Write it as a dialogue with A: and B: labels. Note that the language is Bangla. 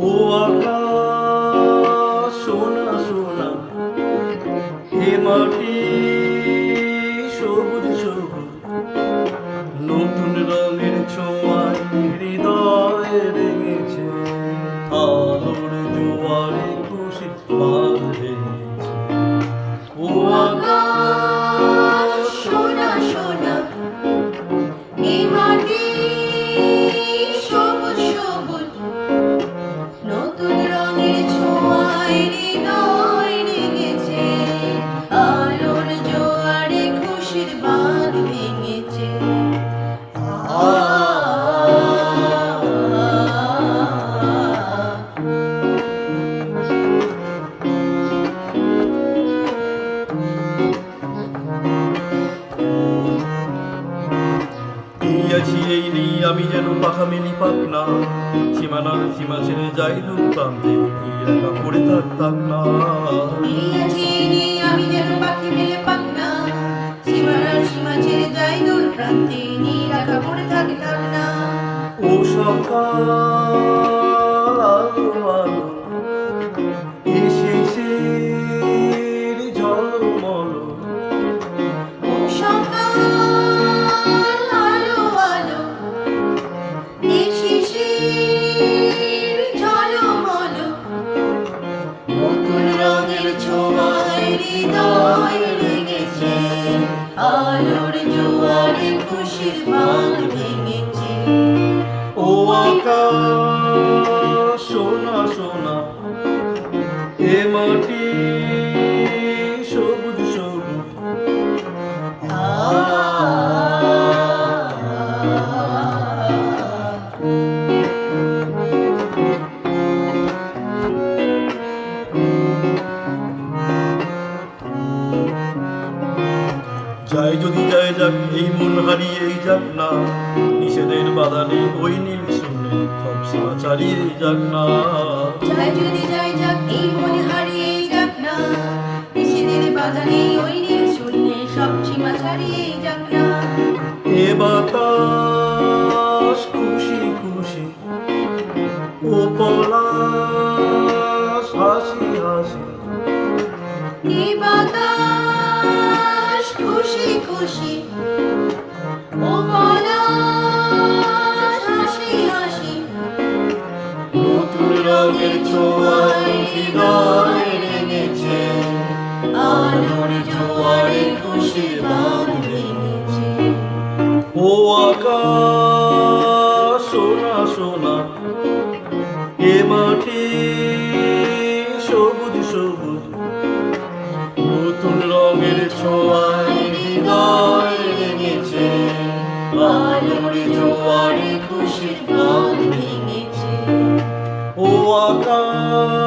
A: ও আকাশ, সোনা সোনা, হে মাটি, সবুজ সবুজ, নতুন রঙের ছোঁয়ায় হৃদয় রেঙেছে আলোর জোয়ারে আমি যেন পাখা মেলি পাক না সীমানার সীমা ছেড়ে যাই প্রান্তে এই একা পড়ে থাকতাম না।
B: এই আছি এই নেই আমি যেন পাখি মেলে পাক না সীমানার সীমা ছেড়ে যাই দূর প্রান্তে নিরাখা পড়ে থাকতাম না।
A: ও সকাল
B: লেগেছে আলোর জোয়ারে খুশির বাঁধ ভেঙেছে।
A: ও আকাশ। যাই যদি যায় যাক এই মন হারিয়েই যাক না। নিষেধের বাধা নেই ওই নীল শুনে সব সীমা ছাড়িয়ে যাক না।
B: যাই যদি যাই যাক এই মনে হারিয়ে যাক না। নিষেধের বাধা নেই ওই নীল শূন্যে সব সীমা যাক না।
A: এ বাতাস খুশি খুশি ও পলাশ হাসি হাসি।
B: এই বাতাস জোয়ারে খুশির বাঁধ ভেঙেছে
A: ও আকাশ, সোনা সোনা, এ মাটি সবুজ সবুজ, নতুন রঙের ছোঁয়ায় হৃদয় রেঙেছে আলোর জোয়ারে খুশির
B: বাঁধ ভেঙেছে।
A: ও আকাশ